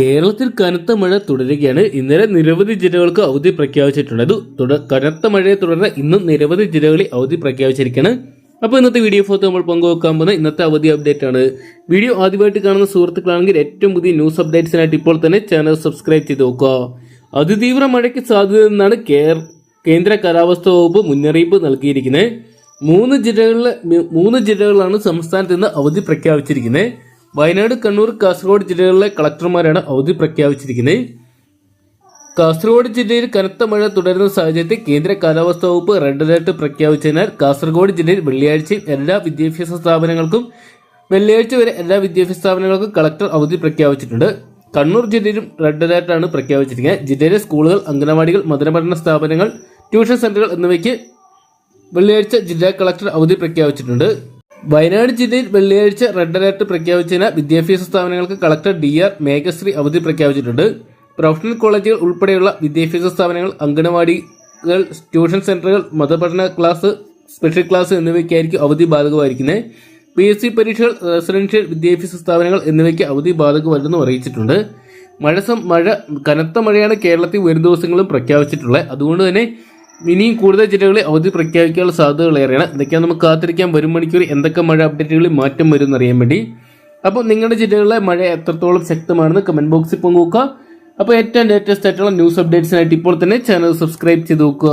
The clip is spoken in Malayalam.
കേരളത്തിൽ കനത്ത മഴ തുടരുകയാണ്. ഇന്നലെ നിരവധി ജില്ലകൾക്ക് അവധി തുട- കനത്ത മഴയെ തുടർന്ന് ഇന്നും നിരവധി ജില്ലകളിൽ അവധി പ്രഖ്യാപിച്ചിരിക്കുകയാണ്. അപ്പോൾ ഇന്നത്തെ വീഡിയോ ഫോട്ടോ നമ്മൾ പങ്കുവെക്കാൻ പോകുന്ന ഇന്നത്തെ അവധി അപ്ഡേറ്റ് ആണ്. വീഡിയോ ആദ്യമായിട്ട് കാണുന്ന സുഹൃത്തുക്കളാണെങ്കിൽ ഏറ്റവും പുതിയ ന്യൂസ് അപ്ഡേറ്റ്സിനായിട്ട് ഇപ്പോൾ തന്നെ ചാനൽ സബ്സ്ക്രൈബ് ചെയ്ത് നോക്കുക. അതിതീവ്ര മഴയ്ക്ക് സാധ്യത എന്നാണ് കേന്ദ്ര കാലാവസ്ഥാ വകുപ്പ് മുന്നറിയിപ്പ് നൽകിയിരിക്കുന്നത്. മൂന്ന് ജില്ലകളിലെ മൂന്ന് ജില്ലകളിലാണ് സംസ്ഥാനത്ത് ഇന്ന് അവധി പ്രഖ്യാപിച്ചിരിക്കുന്നത്. വയനാട് കണ്ണൂർ കാസർഗോഡ് ജില്ലകളിലെ കളക്ടർമാരാണ് അവധി പ്രഖ്യാപിച്ചിരിക്കുന്നത്. കാസർഗോഡ് ജില്ലയിൽ കനത്ത മഴ തുടരുന്ന സാഹചര്യത്തിൽ കേന്ദ്ര കാലാവസ്ഥാ വകുപ്പ് റെഡ് അലർട്ട് പ്രഖ്യാപിച്ചതിനാൽ കാസർഗോഡ് ജില്ലയിൽ വെള്ളിയാഴ്ചയും എല്ലാ വിദ്യാഭ്യാസ സ്ഥാപനങ്ങൾക്കും വെള്ളിയാഴ്ച വരെ എല്ലാ വിദ്യാഭ്യാസ സ്ഥാപനങ്ങൾക്കും കളക്ടർ അവധി പ്രഖ്യാപിച്ചിട്ടുണ്ട്. കണ്ണൂർ ജില്ലയിലും റെഡ് അലർട്ടാണ് പ്രഖ്യാപിച്ചിരിക്കുന്നത്. ജില്ലയിലെ സ്കൂളുകൾ അംഗനവാടികൾ മധുരപഠന സ്ഥാപനങ്ങൾ ട്യൂഷൻ സെന്ററുകൾ എന്നിവയ്ക്ക് വെള്ളിയാഴ്ച ജില്ലാ കളക്ടർ അവധി പ്രഖ്യാപിച്ചിട്ടുണ്ട്. വയനാട് ജില്ലയിൽ വെള്ളിയാഴ്ച റെഡ് അലർട്ട് പ്രഖ്യാപിച്ചതിന് വിദ്യാഭ്യാസ സ്ഥാപനങ്ങൾക്ക് കളക്ടർ ഡി ആർ മേഘശ്രീ അവധി പ്രഖ്യാപിച്ചിട്ടുണ്ട്. പ്രൊഫഷണൽ കോളേജുകൾ ഉൾപ്പെടെയുള്ള വിദ്യാഭ്യാസ സ്ഥാപനങ്ങൾ അംഗനവാടികൾ ട്യൂഷൻ സെന്ററുകൾ മതപഠന ക്ലാസ് സ്പെഷ്യൽ ക്ലാസ് എന്നിവയ്ക്കായിരിക്കും അവധി ബാധകമായിരിക്കുന്നത്. പി എസ് സി പരീക്ഷകൾ റെസിഡൻഷ്യൽ വിദ്യാഭ്യാസ സ്ഥാപനങ്ങൾ എന്നിവയ്ക്ക് അവധി ബാധകമല്ലെന്നും അറിയിച്ചിട്ടുണ്ട്. മഴ മഴ കനത്ത മഴയാണ് കേരളത്തിൽ വരും ദിവസങ്ങളും പ്രഖ്യാപിച്ചിട്ടുള്ളത്. അതുകൊണ്ട് തന്നെ ഇനിയും കൂടുതൽ ജില്ലകളിൽ അവധി പ്രഖ്യാപിക്കാനുള്ള സാധ്യതകളേറെയാണ് ഇതൊക്കെയാണ് നമുക്ക് കാത്തിരിക്കാൻ വരും മണിക്കൂർ എന്തൊക്കെ മഴ അപ്ഡേറ്റുകളിൽ മാറ്റം വരും എന്നറിയാൻ വേണ്ടി. അപ്പോൾ നിങ്ങളുടെ ജില്ലകളിലെ മഴ എത്രത്തോളം ശക്തമാണെന്ന് കമന്റ് ബോക്സിൽ പങ്കുവെക്കുക. അപ്പോൾ ഏറ്റവും ലേറ്റസ്റ്റ് ആയിട്ടുള്ള ന്യൂസ് അപ്ഡേറ്റ്സിനായിട്ട് ഇപ്പോൾ തന്നെ ചാനൽ സബ്സ്ക്രൈബ് ചെയ്ത് നോക്കുക.